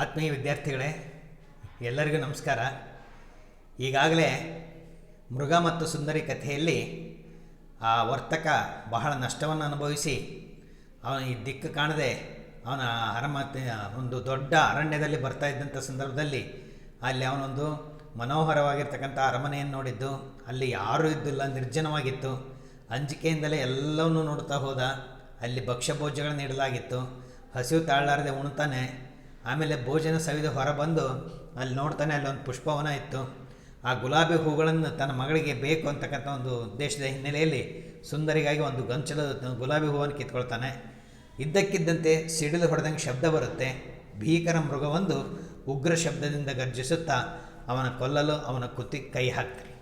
ಆತ್ಮೀಯ ವಿದ್ಯಾರ್ಥಿಗಳೇ, ಎಲ್ಲರಿಗೂ ನಮಸ್ಕಾರ. ಈಗಾಗಲೇ ಮೃಗ ಮತ್ತು ಸುಂದರಿ ಕಥೆಯಲ್ಲಿ ಆ ವರ್ತಕ ಬಹಳ ನಷ್ಟವನ್ನು ಅನುಭವಿಸಿ ಅವನ ಈ ದಿಕ್ಕು ಕಾಣದೆ ಅವನ ಅರಮತೆ, ಒಂದು ದೊಡ್ಡ ಅರಣ್ಯದಲ್ಲಿ ಬರ್ತಾ ಇದ್ದಂಥ ಸಂದರ್ಭದಲ್ಲಿ ಅಲ್ಲಿ ಅವನೊಂದು ಮನೋಹರವಾಗಿರ್ತಕ್ಕಂಥ ಅರಮನೆಯನ್ನು ನೋಡಿದ್ದು, ಅಲ್ಲಿ ಯಾರೂ ಇದ್ದಿಲ್ಲ, ನಿರ್ಜನವಾಗಿತ್ತು. ಅಂಜಿಕೆಯಿಂದಲೇ ಎಲ್ಲವನ್ನೂ ನೋಡ್ತಾ ಹೋದ, ಅಲ್ಲಿ ಭಕ್ಷ್ಯ ಭೋಜ್ಯಗಳನ್ನು ನೀಡಲಾಗಿತ್ತು. ಹಸಿವು ತಾಳಲಾರದೆ ಉಣ್ತಾನೆ ಆಮೇಲೆ ಭೋಜನ ಸವಿದು ಹೊರಬಂದು ಅಲ್ಲಿ ನೋಡ್ತಾನೆ ಅಲ್ಲೊಂದು ಪುಷ್ಪವನ ಇತ್ತು. ಆ ಗುಲಾಬಿ ಹೂಗಳನ್ನು ತನ್ನ ಮಗಳಿಗೆ ಬೇಕು ಅಂತಕ್ಕಂಥ ಒಂದು ಉದ್ದೇಶದ ಹಿನ್ನೆಲೆಯಲ್ಲಿ ಸುಂದರಿಗಾಗಿ ಒಂದು ಗಂಚಲ ಗುಲಾಬಿ ಹೂವನ್ನು ಕಿತ್ಕೊಳ್ತಾನೆ. ಇದ್ದಕ್ಕಿದ್ದಂತೆ ಸಿಡಿಲು ಹೊಡೆದಂಗೆ ಶಬ್ದ ಬರುತ್ತೆ. ಭೀಕರ ಮೃಗವೊಂದು ಉಗ್ರ ಶಬ್ದದಿಂದ ಗರ್ಜಿಸುತ್ತಾ ಅವನ ಕೊಲ್ಲಲು ಅವನ ಕುತ್ತಿಗೆ ಕೈ ಹಾಕ್ತಾರೆ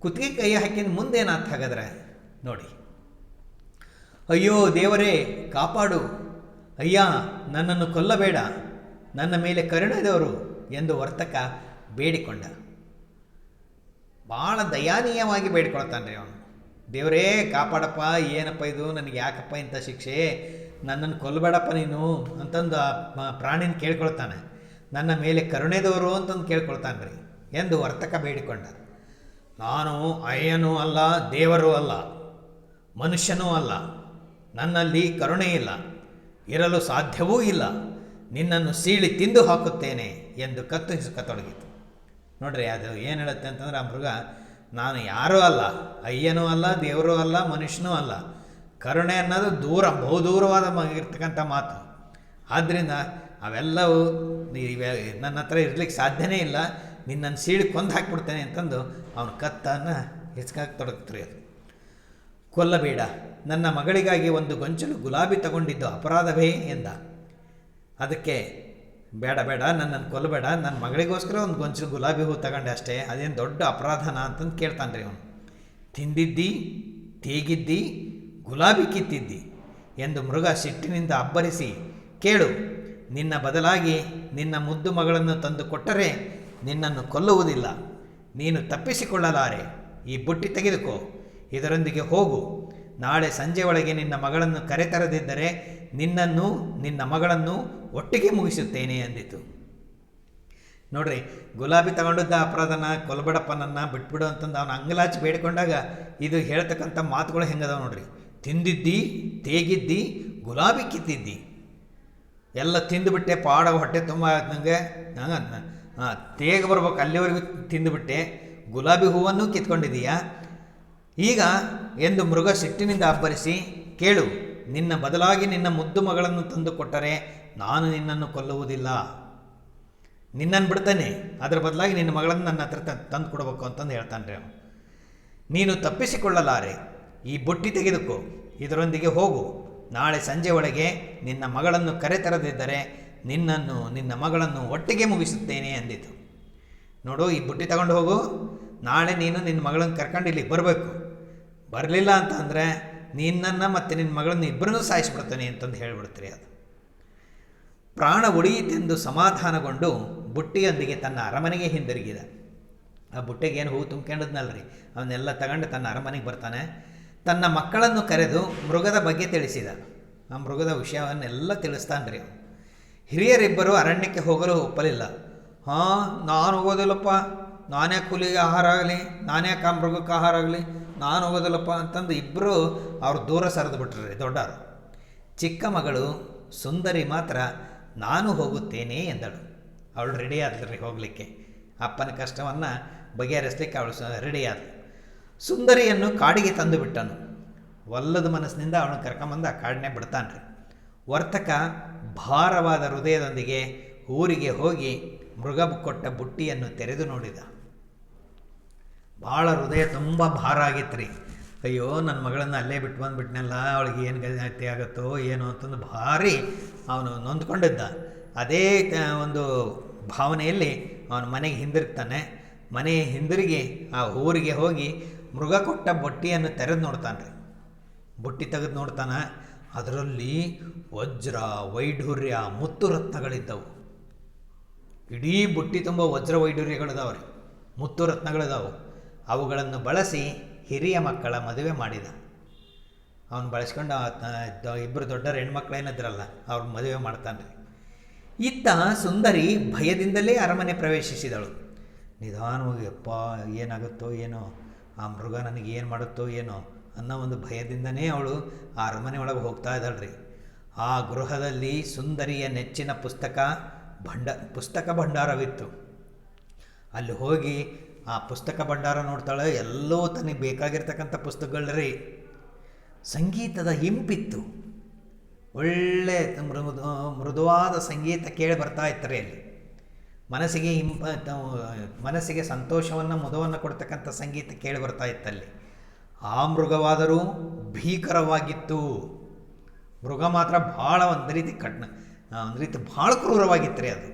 ಕುತ್ತಿಗೆ ಕೈ ಹಾಕಿದ ಮುಂದೇನಾತ್ ಹಾಗಾದ್ರೆ? ನೋಡಿ. ಅಯ್ಯೋ ದೇವರೇ, ಕಾಪಾಡು. ಅಯ್ಯ, ನನ್ನನ್ನು ಕೊಲ್ಲಬೇಡ. ನನ್ನ ಮೇಲೆ ಕರುಣೆದವರು ಎಂದು ವರ್ತಕ ಬೇಡಿಕೊಂಡ. ಭಾಳ ದಯಾನೀಯವಾಗಿ ಬೇಡಿಕೊಳ್ತಾನೆ ರೀ ಅವನು. ದೇವರೇ, ಕಾಪಾಡಪ್ಪ, ಏನಪ್ಪ ಇದು? ನನಗೆ ಯಾಕಪ್ಪ ಇಂಥ ಶಿಕ್ಷೆ? ನನ್ನನ್ನು ಕೊಲ್ಲಬೇಡಪ್ಪ ನೀನು ಅಂತಂದು ಆ ಪ್ರಾಣಿನ ಕೇಳ್ಕೊಳ್ತಾನೆ. ನನ್ನ ಮೇಲೆ ಕರುಣೆದವರು ಅಂತಂದು ಕೇಳ್ಕೊಳ್ತಾನೆ ರೀ ಎಂದು ವರ್ತಕ ಬೇಡಿಕೊಂಡ. ನಾನು ಅಯ್ಯನೂ ಅಲ್ಲ, ದೇವರೂ ಅಲ್ಲ, ಮನುಷ್ಯನೂ ಅಲ್ಲ. ನನ್ನಲ್ಲಿ ಕರುಣೆ ಇಲ್ಲ. ಇರಲು ಸಾಧ್ಯವೂ ಇಲ್ಲ. ನಿನ್ನನ್ನು ಸೀಳಿ ತಿಂದು ಹಾಕುತ್ತೇನೆ ಎಂದು ಕತ್ತು ಹಿಸುಕತೊಡಗಿತು. ನೋಡ್ರಿ, ಅದು ಏನು ಹೇಳುತ್ತೆ ಅಂತಂದ್ರೆ, ಆ ಮೃಗ ನಾನು ಯಾರೂ ಅಲ್ಲ, ಅಯ್ಯನೂ ಅಲ್ಲ, ದೇವರೂ ಅಲ್ಲ, ಮನುಷ್ಯನೂ ಅಲ್ಲ. ಕರುಣೆ ಅನ್ನೋದು ದೂರ, ಬಹುದೂರವಾದ ಇರ್ತಕ್ಕಂಥ ಮಾತು. ಆದ್ದರಿಂದ ಅವೆಲ್ಲವೂ ನನ್ನ ಹತ್ರ ಇರಲಿಕ್ಕೆ ಸಾಧ್ಯನೇ ಇಲ್ಲ. ನಿನ್ನನ್ನು ಸೀಳಿ ಕೊಂದು ಹಾಕಿಬಿಡ್ತೇನೆ ಅಂತಂದು ಅವನ ಕತ್ತನ್ನು ಹಿಚ್ಕಾಕ್ ತೊಡಗ್ತ್ರಿ ಅದು ಕೊಲ್ಲಬೇಡ. ನನ್ನ ಮಗಳಿಗಾಗಿ ಒಂದು ಗೊಂಚಲು ಗುಲಾಬಿ ತಗೊಂಡಿದ್ದು ಅಪರಾಧವೇ ಎಂದ. ಅದಕ್ಕೆ ಬೇಡ ಬೇಡ ನನ್ನನ್ನು ಕೊಲ್ಲಬೇಡ. ನನ್ನ ಮಗಳಿಗೋಸ್ಕರ ಒಂದು ಗೊಂಚಲು ಗುಲಾಬಿ ಹೂ ತಗೊಂಡೆ ಅಷ್ಟೇ. ಅದೇನು ದೊಡ್ಡ ಅಪರಾಧನ ಅಂತಂದು ಕೇಳ್ತಾನೆ ರೀ ಅವನು. ತಿಂದಿದ್ದಿ, ತೇಗಿದ್ದಿ, ಗುಲಾಬಿ ಕಿತ್ತಿದ್ದಿ ಎಂದು ಮೃಗ ಸಿಟ್ಟಿನಿಂದ ಅಬ್ಬರಿಸಿ, ಕೇಳು, ನಿನ್ನ ಬದಲಾಗಿ ನಿನ್ನ ಮುದ್ದು ಮಗಳನ್ನು ತಂದು ಕೊಟ್ಟರೆ ನಿನ್ನನ್ನು ಕೊಲ್ಲುವುದಿಲ್ಲ. ನೀನು ತಪ್ಪಿಸಿಕೊಳ್ಳಲಾರೆ. ಈ ಬುಟ್ಟಿ ತೆಗೆದುಕೋ. ಇದರೊಂದಿಗೆ ಹೋಗು. ನಾಳೆ ಸಂಜೆ ಒಳಗೆ ನಿನ್ನ ಮಗಳನ್ನು ಕರೆತರದಿದ್ದರೆ ನಿನ್ನನ್ನು, ನಿನ್ನ ಮಗಳನ್ನು ಒಟ್ಟಿಗೆ ಮುಗಿಸುತ್ತೇನೆ ಅಂದಿತು. ನೋಡ್ರಿ, ಗುಲಾಬಿ ತಗೊಂಡಿದ್ದ ಅಪರಾಧನ ಕೊಲ್ಬಡಪ್ಪನನ್ನು ಬಿಟ್ಬಿಡು ಅಂತಂದು ಅವನ ಅಂಗಲಾಚಿ ಬೇಡಿಕೊಂಡಾಗ ಇದು ಹೇಳ್ತಕ್ಕಂಥ ಮಾತುಗಳು ಹೆಂಗದಾವ ನೋಡ್ರಿ. ತಿಂದಿದ್ದಿ, ತೇಗಿದ್ದಿ, ಗುಲಾಬಿ ಕಿತ್ತಿದ್ದಿ. ಎಲ್ಲ ತಿಂದುಬಿಟ್ಟೆ, ಪಾಡ ಹೊಟ್ಟೆ ತುಂಬ ನನಗೆ ಹಾಂ ತೇಗ ಬರ್ಬೇಕು, ಅಲ್ಲಿವರೆಗೂ ತಿಂದುಬಿಟ್ಟೆ. ಗುಲಾಬಿ ಹೂವನ್ನು ಕಿತ್ಕೊಂಡಿದೀಯಾ ಈಗ ಎಂದು ಮೃಗ ಸಿಟ್ಟಿನಿಂದ ಅಬ್ಬರಿಸಿ, ಕೇಳು, ನಿನ್ನ ಬದಲಾಗಿ ನಿನ್ನ ಮುದ್ದು ಮಗಳನ್ನು ತಂದು ಕೊಟ್ಟರೆ ನಾನು ನಿನ್ನನ್ನು ಕೊಲ್ಲುವುದಿಲ್ಲ. ನಿನ್ನನ್ನು ಬಿಡ್ತಾನೆ, ಅದರ ಬದಲಾಗಿ ನಿನ್ನ ಮಗಳನ್ನು ನನ್ನ ಹತ್ರ ತಂದು ಕೊಡಬೇಕು ಅಂತಂದು ಹೇಳ್ತಾನೆ ಅವನು. ನೀನು ತಪ್ಪಿಸಿಕೊಳ್ಳಲಾರೆ, ಈ ಬುಟ್ಟಿ ತೆಗೆದುಕೋ, ಇದರೊಂದಿಗೆ ಹೋಗು. ನಾಳೆ ಸಂಜೆ ಒಳಗೆ ನಿನ್ನ ಮಗಳನ್ನು ಕರೆತರದಿದ್ದರೆ ನಿನ್ನನ್ನು, ನಿನ್ನ ಮಗಳನ್ನು ಒಟ್ಟಿಗೆ ಮುಗಿಸುತ್ತೇನೆ ಅಂದಿತು. ನೋಡು, ಈ ಬುಟ್ಟಿ ತಗೊಂಡು ಹೋಗು. ನಾಳೆ ನೀನು ನಿನ್ನ ಮಗಳನ್ನು ಕರ್ಕೊಂಡು ಇಲ್ಲಿಗೆ ಬರಬೇಕು. ಬರಲಿಲ್ಲ ಅಂತ ಅಂದರೆ ನಿನ್ನನ್ನು ಮತ್ತು ನಿನ್ನ ಮಗಳನ್ನು ಇಬ್ಬರನ್ನೂ ಸಾಯಿಸ್ಬಿಡ್ತಾನೆ ಅಂತಂದು ಹೇಳಿಬಿಡ್ತೀರಿ ಅದು. ಪ್ರಾಣ ಉಳಿಯಿತೆಂದು ಸಮಾಧಾನಗೊಂಡು ಬುಟ್ಟಿಯೊಂದಿಗೆ ತನ್ನ ಅರಮನೆಗೆ ಹಿಂದಿರುಗಿದ. ಆ ಬುಟ್ಟೆಗೆ ಏನು ಹೂ ತುಂಬ್ಕೊಂಡಿದ್ನಲ್ರಿ? ಅವನ್ನೆಲ್ಲ ತಗೊಂಡು ತನ್ನ ಅರಮನೆಗೆ ಬರ್ತಾನೆ. ತನ್ನ ಮಕ್ಕಳನ್ನು ಕರೆದು ಮೃಗದ ಬಗ್ಗೆ ತಿಳಿಸಿದ. ಆ ಮೃಗದ ವಿಷಯವನ್ನೆಲ್ಲ ತಿಳಿಸ್ತಾನೆ ರೀ ಹಿರಿಯರಿಬ್ಬರು ಅರಣ್ಯಕ್ಕೆ ಹೋಗಲು ಒಪ್ಪಲಿಲ್ಲ. ಹಾಂ, ನಾನು ಹೋಗೋದಿಲ್ಲಪ್ಪ. ನಾನೇ ಕೂಲಿಗೆ ಆಹಾರ ಆಗಲಿ? ನಾನೇ ಆ ಮೃಗಕ್ಕೆ ಆಹಾರ ಆಗಲಿ? ನಾನು ಹೋಗೋದಲ್ಲಪ್ಪ ಅಂತಂದು ಇಬ್ಬರು ಅವ್ರು ದೂರ ಸರಿದು ಬಿಟ್ರಿ ದೊಡ್ಡವರು. ಚಿಕ್ಕ ಮಗಳು ಸುಂದರಿ ಮಾತ್ರ ನಾನು ಹೋಗುತ್ತೇನೆ ಎಂದಳು. ಅವಳು ರೆಡಿ ರೀ ಹೋಗಲಿಕ್ಕೆ. ಅಪ್ಪನ ಕಷ್ಟವನ್ನು ಬಗೆಹರಿಸಲಿಕ್ಕೆ ಅವಳು ರೆಡಿ ಆದಳು ಸುಂದರಿಯನ್ನು ಕಾಡಿಗೆ ತಂದು ಬಿಟ್ಟನು. ಒಲ್ಲದ ಮನಸ್ಸಿನಿಂದ ಅವನು ಕರ್ಕೊಂಬಂದು ಆ ಕಾಡನ್ನೇ ಬಿಡ್ತಾನೆ ರೀ. ವರ್ತಕ ಭಾರವಾದ ಹೃದಯದೊಂದಿಗೆ ಊರಿಗೆ ಹೋಗಿ ಮೃಗ ಕೊಟ್ಟ ಬುಟ್ಟಿಯನ್ನು ತೆರೆದು ನೋಡಿದ. ಭಾಳ ಹೃದಯ ತುಂಬ ಭಾರ ಆಗಿತ್ತು ರೀ ಅಯ್ಯೋ ನನ್ನ ಮಗಳನ್ನು ಅಲ್ಲೇ ಬಿಟ್ಟು ಬಂದುಬಿಟ್ನಲ್ಲ, ಅವಳಿಗೆ ಏನು ಗತಿ ಆಗುತ್ತೋ ಏನೋ ಅಂತಂದು ಭಾರಿ ಅವನು ನೊಂದ್ಕೊಂಡಿದ್ದ. ಅದೇ ಒಂದು ಭಾವನೆಯಲ್ಲಿ ಅವನು ಮನೆಗೆ ಹಿಂದಿರ್ತಾನೆ ಮನೆ ಹಿಂದಿರುಗಿ ಆ ಊರಿಗೆ ಹೋಗಿ ಮೃಗ ಕೊಟ್ಟ ಬುಟ್ಟಿಯನ್ನು ತೆರೆದು ನೋಡ್ತಾನೆ ರೀ. ಬುಟ್ಟಿ ತೆಗೆದು ನೋಡ್ತಾನೆ, ಅದರಲ್ಲಿ ವಜ್ರ, ವೈಢೂರ್ಯ, ಮುತ್ತು ರತ್ನಗಳಿದ್ದವು. ಇಡೀ ಬುಟ್ಟಿ ತುಂಬ ವಜ್ರ ವೈಢೂರ್ಯಗಳಿದಾವೆ ರೀ ಮುತ್ತು ರತ್ನಗಳಿದಾವೆ. ಅವುಗಳನ್ನು ಬಳಸಿ ಹಿರಿಯ ಮಕ್ಕಳ ಮದುವೆ ಮಾಡಿದ. ಅವನು ಬಳಸ್ಕೊಂಡು ಇಬ್ಬರು ದೊಡ್ಡರ ಹೆಣ್ಮಕ್ಳು ಏನಿದ್ರಲ್ಲ ಅವ್ರ ಮದುವೆ ಮಾಡ್ತಾನೆ. ಇತ್ತ ಸುಂದರಿ ಭಯದಿಂದಲೇ ಅರಮನೆ ಪ್ರವೇಶಿಸಿದಳು. ನಿಧಾನವಾಗಿ ಅಪ್ಪ ಏನಾಗುತ್ತೋ ಏನೋ? ಆ ಮೃಗ ನನಗೆ ಏನು ಮಾಡುತ್ತೋ ಏನೋ? ಅನ್ನೋ ಒಂದು ಭಯದಿಂದನೇ ಅವಳು ಆ ಅರಮನೆ ಒಳಗೆ ಹೋಗ್ತಾ ಇದ್ದಾಳ್ರಿ. ಆ ಗೃಹದಲ್ಲಿ ಸುಂದರಿಯ ನೆಚ್ಚಿನ ಪುಸ್ತಕ, ಭಂಡ, ಪುಸ್ತಕ ಭಂಡಾರವಿತ್ತು. ಅಲ್ಲಿ ಹೋಗಿ ಆ ಪುಸ್ತಕ ಭಂಡಾರ ನೋಡ್ತಾಳೆ, ಎಲ್ಲೋ ತನಗೆ ಬೇಕಾಗಿರ್ತಕ್ಕಂಥ ಪುಸ್ತಕಗಳ್ರಿ. ಸಂಗೀತದ ಹಿಂಪಿತ್ತು. ಒಳ್ಳೆ ಮೃದು, ಮೃದುವಾದ ಸಂಗೀತ ಕೇಳಿ ಬರ್ತಾ ಇತ್ತರೆ ಅಲ್ಲಿ. ಮನಸ್ಸಿಗೆ ಹಿಂಪ ಮನಸ್ಸಿಗೆ ಸಂತೋಷವನ್ನು ಮುದವನ್ನು ಕೊಡ್ತಕ್ಕಂಥ ಸಂಗೀತ ಕೇಳಿ ಬರ್ತಾ ಇತ್ತಲ್ಲಿ ಆ ಮೃಗವಾದರೂ ಭೀಕರವಾಗಿತ್ತು. ಮೃಗ ಮಾತ್ರ ಭಾಳ ಒಂದು ರೀತಿ ಕಣ್ಣ ಒಂದು ರೀತಿ ಭಾಳ ಕ್ರೂರವಾಗಿತ್ತು ರೀ ಅದು.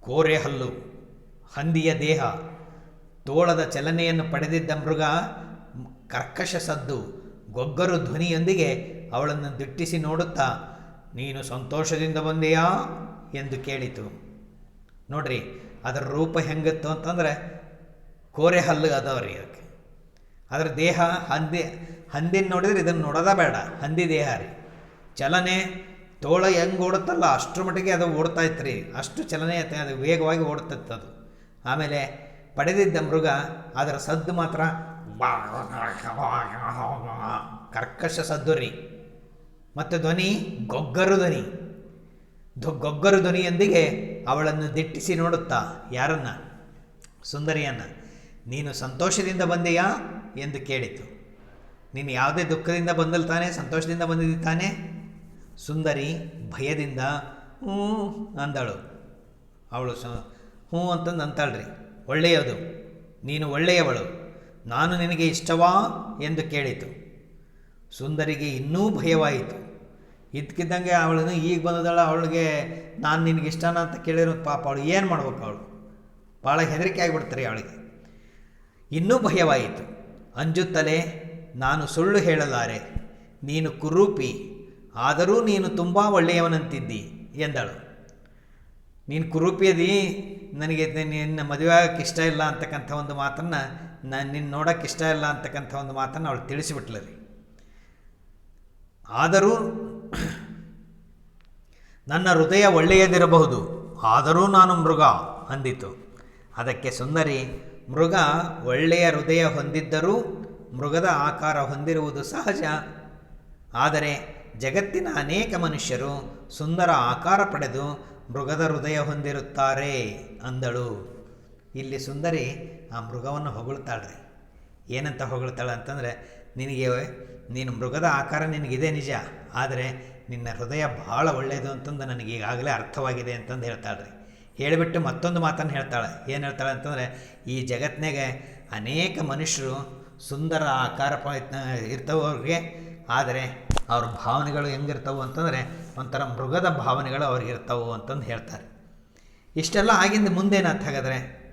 ಕೋರೆ ಹಲ್ಲು, ಹಂದಿಯ ದೇಹ. ತೋಳದ ಚಲನೆಯನ್ನು ಪಡೆದಿದ್ದ ಮೃಗ ಕರ್ಕಶ ಸದ್ದು. ಗೊಗ್ಗರು ಧ್ವನಿಯೊಂದಿಗೆ ಅವಳನ್ನು ದಿಟ್ಟಿಸಿ ನೋಡುತ್ತಾ, ನೀನು ಸಂತೋಷದಿಂದ ಬಂದೆಯಾ? ಎಂದು ಕೇಳಿತು. ನೋಡ್ರಿ, ಅದರ ರೂಪ ಹೆಂಗಿತ್ತು ಅಂತಂದರೆ ಕೋರೆ ಹಲ್ಲು ಅದಾವ್ರಿ ಅದಕ್ಕೆ. ಅದರ ದೇಹ ಹಂದಿ, ಹಂದಿನ ನೋಡಿದ್ರೆ ಇದನ್ನು ನೋಡೋದ ಬೇಡ. ಹಂದಿ ದೇಹ ರೀ. ಚಲನೆ ತೋಳ ಹೆಂಗೆ ಓಡುತ್ತಲ್ಲ ಅಷ್ಟರ ಮಟ್ಟಿಗೆ ಅದು ಓಡ್ತಾ ಇತ್ತು ರೀ. ಅಷ್ಟು ಚಲನೆ ಐತೆ ಅದು ವೇಗವಾಗಿ ಓಡ್ತಿತ್ತು ಅದು. ಆಮೇಲೆ ಪಡೆದಿದ್ದ ಮೃಗ ಅದರ ಸದ್ದು ಮಾತ್ರ. ಕರ್ಕಶ ಸದ್ದು ರೀ. ಮತ್ತು ಧ್ವನಿ, ಗೊಗ್ಗರು ಧ್ವನಿ. ಧ್ವ ಗೊಗ್ಗರು ಧ್ವನಿಯೊಂದಿಗೆ ಅವಳನ್ನು ದಿಟ್ಟಿಸಿ ನೋಡುತ್ತಾ, ಯಾರನ್ನ? ಸುಂದರಿಯನ್ನ. ನೀನು ಸಂತೋಷದಿಂದ ಬಂದೆಯಾ? ಎಂದು ಕೇಳಿತು. ನೀನು ಯಾವುದೇ ದುಃಖದಿಂದ ಬಂದಲ್ ತಾನೆ, ಸಂತೋಷದಿಂದ ಬಂದಿದ್ದಿ ತಾನೆ? ಸುಂದರಿ ಭಯದಿಂದ ಹ್ಞೂ ಅಂದಳು. ಅವಳು ಸ, ಹ್ಞೂ ಅಂತಂದು ಅಂತಾಳ್ರಿ. ಒಳ್ಳೆಯದು. ನೀನು ಒಳ್ಳೆಯವಳು. ನಾನು ನಿನಗೆ ಇಷ್ಟವಾ? ಎಂದು ಕೇಳಿತು. ಸುಂದರಿಗೆ ಇನ್ನೂ ಭಯವಾಯಿತು. ಇದ್ಕಿದ್ದಂಗೆ ಅವಳನ್ನು ಈಗ ಬಂದದಳ ಅವಳಿಗೆ ನಾನು ನಿನಗೆ ಇಷ್ಟನ ಅಂತ ಕೇಳಿರೋ ಪಾಪ ಅವಳು ಏನು ಮಾಡ್ಬೇಕು ಅವಳು? ಭಾಳ ಹೆದರಿಕೆ ಆಗಿಬಿಡ್ತಾರೆ ಅವಳಿಗೆ. ಇನ್ನೂ ಭಯವಾಯಿತು. ಅಂಜುತ್ತಲೇ, ನಾನು ಸುಳ್ಳು ಹೇಳಲಾರೆ. ನೀನು ಕುರೂಪಿ. ಆದರೂ ನೀನು ತುಂಬ ಒಳ್ಳೆಯವನಂತಿದ್ದಿ, ಎಂದಳು. ನೀನು ಕುರೂಪಿಯದಿ, ನನಗೆ ನಿನ್ನ ಮದುವೆ ಆಗೋಕ್ಕೆ ಇಷ್ಟ ಇಲ್ಲ ಅಂತಕ್ಕಂಥ ಒಂದು ಮಾತನ್ನು ನಾನು ನಿನ್ನ ನೋಡೋಕ್ಕೆ ಇಷ್ಟ ಇಲ್ಲ ಅಂತಕ್ಕಂಥ ಒಂದು ಮಾತನ್ನು ಅವಳು ತಿಳಿಸಿಬಿಟ್ಲ ರೀ ಆದರೂ ನನ್ನ ಹೃದಯ ಒಳ್ಳೆಯದಿರಬಹುದು, ಆದರೂ ನಾನು ಮೃಗ ಅಂದಿತು. ಅದಕ್ಕೆ ಸುಂದರಿ, ಮೃಗ ಒಳ್ಳೆಯ ಹೃದಯ ಹೊಂದಿದ್ದರೂ ಮೃಗದ ಆಕಾರ ಹೊಂದಿರುವುದು ಸಹಜ. ಆದರೆ ಜಗತ್ತಿನ ಅನೇಕ ಮನುಷ್ಯರು ಸುಂದರ ಆಕಾರ ಪಡೆದು ಮೃಗದ ಹೃದಯ ಹೊಂದಿರುತ್ತಾರೆ ಅಂದಳು. ಇಲ್ಲಿ ಸುಂದರಿ ಆ ಮೃಗವನ್ನು ಹೊಗಳ್ತಾಳ್ರಿ. ಏನಂತ ಹೊಗಳ್ತಾಳೆ ಅಂತಂದರೆ, ನಿನಗೆ ನೀನು ಮೃಗದ ಆಕಾರ ನಿನಗಿದೆ ನಿಜ, ಆದರೆ ನಿನ್ನ ಹೃದಯ ಭಾಳ ಒಳ್ಳೆಯದು ಅಂತಂದು ನನಗೆ ಈಗಾಗಲೇ ಅರ್ಥವಾಗಿದೆ ಅಂತಂದು ಹೇಳ್ತಾಳ್ರಿ. ಹೇಳಿಬಿಟ್ಟು ಮತ್ತೊಂದು ಮಾತನ್ನು ಹೇಳ್ತಾಳೆ. ಏನು ಹೇಳ್ತಾಳೆ ಅಂತಂದರೆ, ಈ ಜಗತ್ತಿನಾಗೆ ಅನೇಕ ಮನುಷ್ಯರು ಸುಂದರ ಆಕಾರ ಪ್ರಯತ್ನ ಇರ್ತವೆ ಅವ್ರಿಗೆ ಆದರೆ ಅವ್ರ ಭಾವನೆಗಳು ಹೆಂಗಿರ್ತವು ಅಂತಂದರೆ ಒಂಥರ ಮೃಗದ ಭಾವನೆಗಳು ಅವ್ರಿಗೆ ಇರ್ತವೆ ಅಂತಂದು ಹೇಳ್ತಾರೆ. ಇಷ್ಟೆಲ್ಲ ಆಗಿಂದ ಮುಂದೇನಾತ್ ಹಾಗಾದರೆ?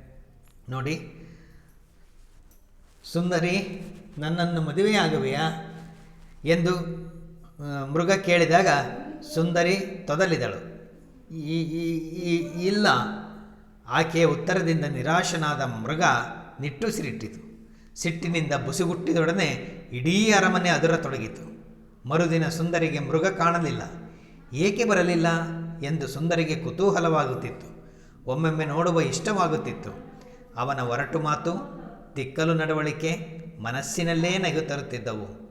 ನೋಡಿ, ಸುಂದರಿ, ನನ್ನನ್ನು ಮದುವೆಯಾಗುವೆಯಾ ಎಂದು ಮೃಗ ಕೇಳಿದಾಗ ಸುಂದರಿ ತೊದಲಿದಳು. ಈ- ಇಲ್ಲ. ಆಕೆಯ ಉತ್ತರದಿಂದ ನಿರಾಶನಾದ ಮೃಗ ನಿಟ್ಟುಸಿರಿಟ್ಟಿತು. ಸಿಟ್ಟಿನಿಂದ ಬುಸುಗುಟ್ಟಿದೊಡನೆ ಇಡೀ ಅರಮನೆ ಅದರತೊಡಗಿತು. ಮರುದಿನ ಸುಂದರಿಗೆ ಮೃಗ ಕಾಣಲಿಲ್ಲ. ಏಕೆ ಬರಲಿಲ್ಲ? ಎಂದು ಸುಂದರಿಗೆ ಕುತೂಹಲವಾಗುತ್ತಿತ್ತು. ಒಮ್ಮೊಮ್ಮೆ ನೋಡುವ ಇಷ್ಟವಾಗುತ್ತಿತ್ತು. ಅವನ ಒರಟು ಮಾತು ತಿಕ್ಕಲು ನಡವಳಿಕೆ, ಮನಸ್ಸಿನಲ್ಲೇ ನಗು ತರುತ್ತಿದ್ದವು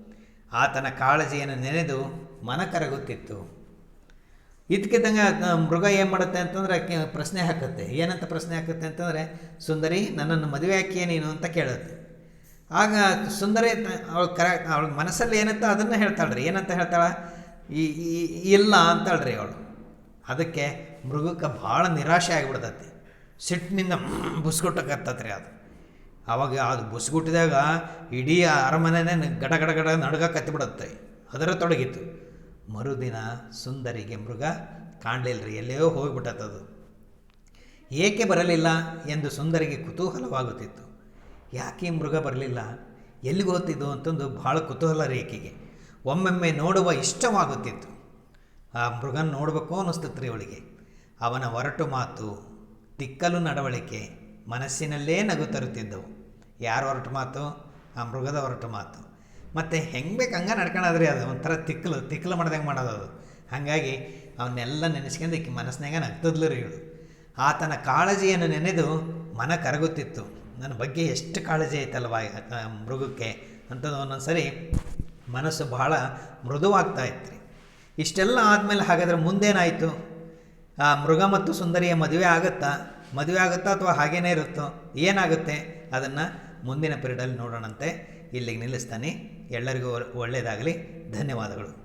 ಆತನ ಕಾಳಜಿಯನ್ನು ನೆನೆದು ಮನ ಕರಗುತ್ತಿತ್ತು ಇದಕ್ಕಿದ್ದಂಗೆ ಮೃಗ ಏನು ಮಾಡುತ್ತೆ ಅಂತಂದರೆ ಪ್ರಶ್ನೆ ಹಾಕುತ್ತೆ. ಏನಂತ ಪ್ರಶ್ನೆ ಹಾಕುತ್ತೆ ಅಂತಂದರೆ, ಸುಂದರಿ, ನನ್ನನ್ನು ಮದುವೆ ಹಾಕಿಯೇ ನೀನು? ಅಂತ ಕೇಳುತ್ತೆ. ಆಗ ಸುಂದರಿ ಅವಳು ಕರ ಅವಳ ಮನಸ್ಸಲ್ಲಿ ಏನಂತ ಅದನ್ನು ಹೇಳ್ತಾಳೆ ರೀ ಏನಂತ ಹೇಳ್ತಾಳೆ? ಈ ಇಲ್ಲ ಅಂತಾಳೆ ರೀ ಅವಳು. ಅದಕ್ಕೆ ಮೃಗಕ್ಕೆ ಭಾಳ ನಿರಾಶೆ ಆಗಿಬಿಡ್ತೈತಿ. ಸಿಟ್ಟಿನಿಂದ ಬುಸ್ಗುಟ್ಟಕತ್ತತ್ರಿ ಅದು. ಆವಾಗ ಅದು ಬುಸ್ಗುಟ್ಟಿದಾಗ ಇಡೀ ಅರಮನೆನೇ ಗಡ ಗಡ ಗಡ ನಡ್ಗ ಕತ್ತಿಬಿಡುತ್ತೆ. ಅದರ ತೊಡಗಿತ್ತು ಮರುದಿನ ಸುಂದರಿಗೆ ಮೃಗ ಕಾಣಲಿಲ್ಲರಿ ಎಲ್ಲೆಯೋ ಹೋಗಿಬಿಟ್ಟತ್ತದು. ಏಕೆ ಬರಲಿಲ್ಲ ಎಂದು ಸುಂದರಿಗೆ ಕುತೂಹಲವಾಗುತ್ತಿತ್ತು. ಯಾಕೆ ಮೃಗ ಬರಲಿಲ್ಲ? ಎಲ್ಲಿ ಗೊತ್ತಿದ್ದು ಅಂತಂದು ಭಾಳ ಕುತೂಹಲ ರೇಖೆಗೆ ಒಮ್ಮೊಮ್ಮೆ ನೋಡುವ ಇಷ್ಟವಾಗುತ್ತಿತ್ತು. ಆ ಮೃಗನ ನೋಡಬೇಕು ಅನ್ನಿಸ್ತಿತ್ತು ರೀ ಅವಳಿಗೆ. ಅವನ ಹೊರಟು ಮಾತು, ತಿಕ್ಕಲು ನಡವಳಿಕೆ ಮನಸ್ಸಿನಲ್ಲೇ ನಗು ತರುತ್ತಿದ್ದವು. ಯಾರು ಹೊರಟು ಮಾತು? ಆ ಮೃಗದ ಹೊರಟು ಮಾತು. ಮತ್ತು ಹೆಂಗೆ ಬೇಕು ಹಂಗೆ ನಡ್ಕೊಳದ್ರಿ ಅದು. ಒಂಥರ ತಿಕ್ಕಲು ತಿಕ್ಕಲು ಮಾಡ್ದಂಗೆ ಮಾಡೋದು ಅದು. ಹಾಗಾಗಿ ಅವನ್ನೆಲ್ಲ ನೆನೆಸ್ಕೊಂಡು ಮನಸ್ಸಿನಾಗ ನಗ್ತದ್ಲು ರೀ ಇವಳು. ಆತನ ಕಾಳಜಿಯನ್ನು ನೆನೆದು ಮನ ಕರಗುತ್ತಿತ್ತು. ನನ್ನ ಬಗ್ಗೆ ಎಷ್ಟು ಕಾಳಜಿ ಐತಲ್ವ ಮೃಗಕ್ಕೆ? ಅಂತಂದು ಒಂದೊಂದು ಸರಿ ಮನಸ್ಸು ಬಹಳ ಮೃದುವಾಗ್ತಾ ಇತ್ತು ಇಷ್ಟೆಲ್ಲ ಆದಮೇಲೆ ಹಾಗಾದ್ರೆ ಮುಂದೇನಾಯಿತು? ಆ, ಮೃಗ ಮತ್ತು ಸುಂದರಿಯ ಮದುವೆ ಆಗುತ್ತಾ? ಮದುವೆ ಆಗುತ್ತಾ ಅಥವಾ ಹಾಗೇನೇ ಇರುತ್ತೋ? ಏನಾಗುತ್ತೆ? ಅದನ್ನು ಮುಂದಿನ ಪೀರಿಯಡಲ್ಲಿ ನೋಡೋಣಂತೆ. ಇಲ್ಲಿಗೆ ನಿಲ್ಲಿಸ್ತಾನೆ. ಎಲ್ಲರಿಗೂ ಒಳ್ಳೆಯದಾಗಲಿ ಧನ್ಯವಾದಗಳು.